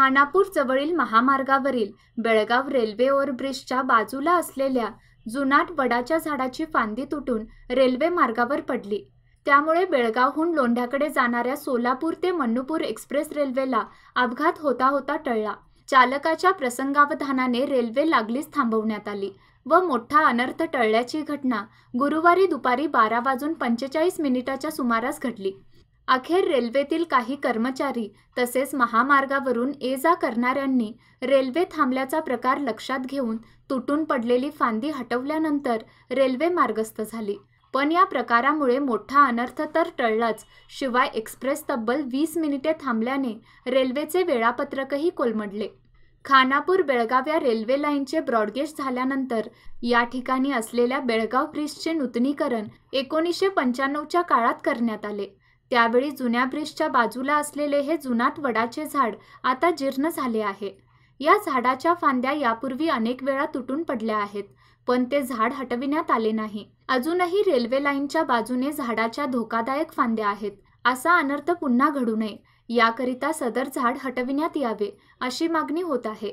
खानापूर जवळील महामार्गावरील बेळगाव रेल्वे ओव्हरब्रिजच्या बाजूला असलेल्या जुनाट वडाच्या झाडाची फांदी तुटून रेल्वे मार्गावर पडली. त्यामुळे बेळगावहून लोंढ्याकडे जाणाऱ्या सोलापूर ते मन्नूपूर एक्सप्रेस रेल्वेला अपघात होता होता टळला. चालकाच्या प्रसंगावधानाने रेल्वे लागलीच थांबवण्यात आली व मोठा अनर्थ टळल्याची घटना गुरुवारी दुपारी बारा वाजून पंचेचाळीस मिनिटाच्या सुमारास घडली. अखेर रेल्वेतील काही कर्मचारी तसेच महामार्गावरून ये जा करणाऱ्यांनी रेल्वे थांबल्याचा प्रकार लक्षात घेऊन तुटून पडलेली फांदी हटवल्यानंतर रेल्वे मार्गस्थ झाली. पण या प्रकारामुळे मोठा अनर्थ तर टळलाच. शिवाय एक्सप्रेस तब्बल वीस मिनिटे थांबल्याने रेल्वेचे वेळापत्रकही कोलमडले. खानापूर बेळगाव या रेल्वे लाईनचे ब्रॉडगेज झाल्यानंतर या ठिकाणी असलेल्या बेळगाव ब्रिजचे नूतनीकरण एकोणीसशे पंच्याण्णवच्या काळात करण्यात आले. त्यावेळी जुन्या ब्रिजच्या बाजूला असलेले हे जुनाट वडाचे झाड आता जीर्ण झाले आहे. या झाडाच्या फांद्या यापूर्वी अनेक वेळा तुटून पडल्या आहेत पण ते झाड हटविण्यात आले नाही. अजूनही रेल्वे लाईनच्या बाजूने झाडाच्या धोकादायक फांद्या आहेत असा अनर्थ पुन्हा घडू नये. याकरिता सदर झाड हटविण्यात यावे अशी मागणी होत आहे.